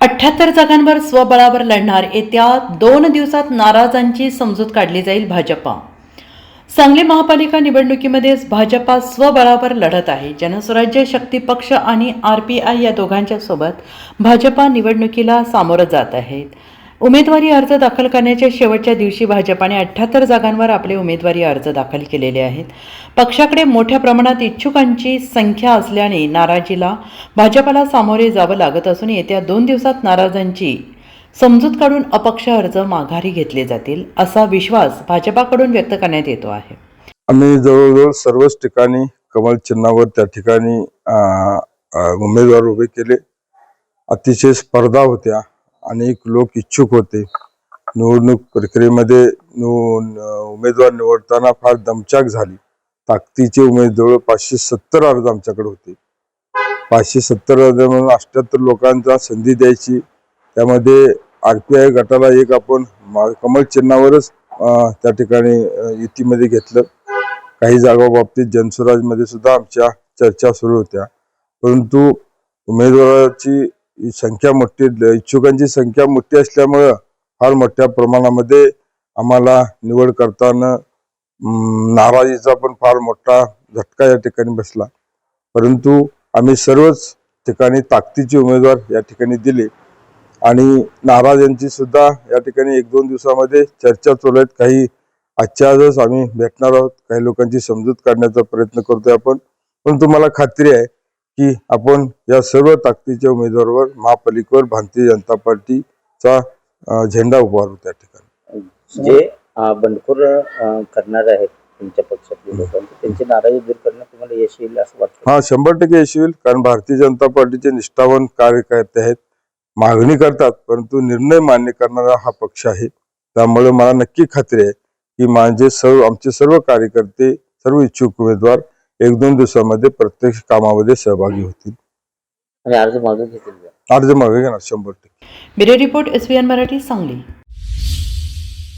अठ्ठ्याहत्तर जागांवर स्वबळावर लढणार येत्या दोन दिवसात नाराजांची समजूत काढली जाईल भाजपा. सांगली महापालिका निवडणुकीमध्ये भाजपा स्वबळावर लढत आहे. जनस्वराज्य शक्ती पक्ष आणि आर पी आय या दोघांच्या सोबत भाजपा निवडणुकीला सामोरं जात आहेत. उमेदवारी अर्ज दाखल करण्याच्या शेवटच्या दिवशी भाजपाने अठ्ठ्याहत्तर जागांवर आपले उमेदवारी अर्ज दाखल केलेले आहेत. पक्षाकडे मोठ्या प्रमाणात इच्छुकांची संख्या असल्याने नाराजीला भाजपाला सामोरे जावं लागत असून येत्या दोन दिवसात नाराजांची समजूत काढून अपक्ष अर्ज माघारी घेतले जातील असा विश्वास भाजपाकडून व्यक्त करण्यात येतो आहे. आम्ही जवळजवळ सर्वच ठिकाणी कमल चिन्हावर त्या ठिकाणी उमेदवार उभे केले. अतिशय स्पर्धा होत्या. अनेक लोक इच्छुक होते. निवडणूक प्रक्रियेमध्ये न- उमेदवार निवडताना फार दमचाक झाली. ताकदीचे उमेदवार पाचशे सत्तर अर्ज आमच्याकडे होते. पाचशे सत्तर अर्ज म्हणून अष्ट्याहत्तर लोकांचा संधी द्यायची. त्यामध्ये आर पी आय गटाला एक आपण कमल चिन्हावरच त्या ठिकाणी युतीमध्ये घेतलं. काही जागा बाबतीत जनस्वराजमध्ये सुद्धा आमच्या चर्चा सुरू होत्या. परंतु उमेदवाराची संख्या मोठी इच्छुकांची संख्या मोठी असल्यामुळं फार मोठ्या प्रमाणामध्ये आम्हाला निवड करताना नाराजीचा पण फार मोठा झटका या ठिकाणी बसला. परंतु आम्ही सर्वच ठिकाणी ताकदीचे उमेदवार या ठिकाणी दिले. आणि नाराज यांची सुद्धा या ठिकाणी एक दोन दिवसामध्ये चर्चा चालू आहेत. काही आजच्या आजच आम्ही भेटणार आहोत. काही लोकांची समजूत काढण्याचा प्रयत्न करतोय आपण. पण तुम्हाला खात्री आहे की आपण या सर्व ताकदीच्या उमेदवारावर महापालिकेवर भारतीय जनता पार्टीचा झेंडा उभारू त्या ठिकाणी. जे बंडखोर करणार आहेत तुमच्या पक्षातले लोक त्यांची नाराजी दूर करणं तुम्हाला यश येईल असं वाटतं? हा शंभर टक्के यश होईल कारण भारतीय जनता पार्टीचे निष्ठावान कार्यकर्ते आहेत. मागणी करतात परंतु निर्णय मान्य करणारा हा पक्ष आहे. त्यामुळे मला नक्की खात्री आहे की माझे सर्व आमचे सर्व कार्यकर्ते सर्व इच्छुक उमेदवार एक दोन दिवसामध्ये प्रत्यक्ष कामामध्ये सहभागी होतील. आणि अर्ज मागून घेतील. का? अर्ज मागे घेणार शंभर टक्के. Bureau report S Marathi Sangli.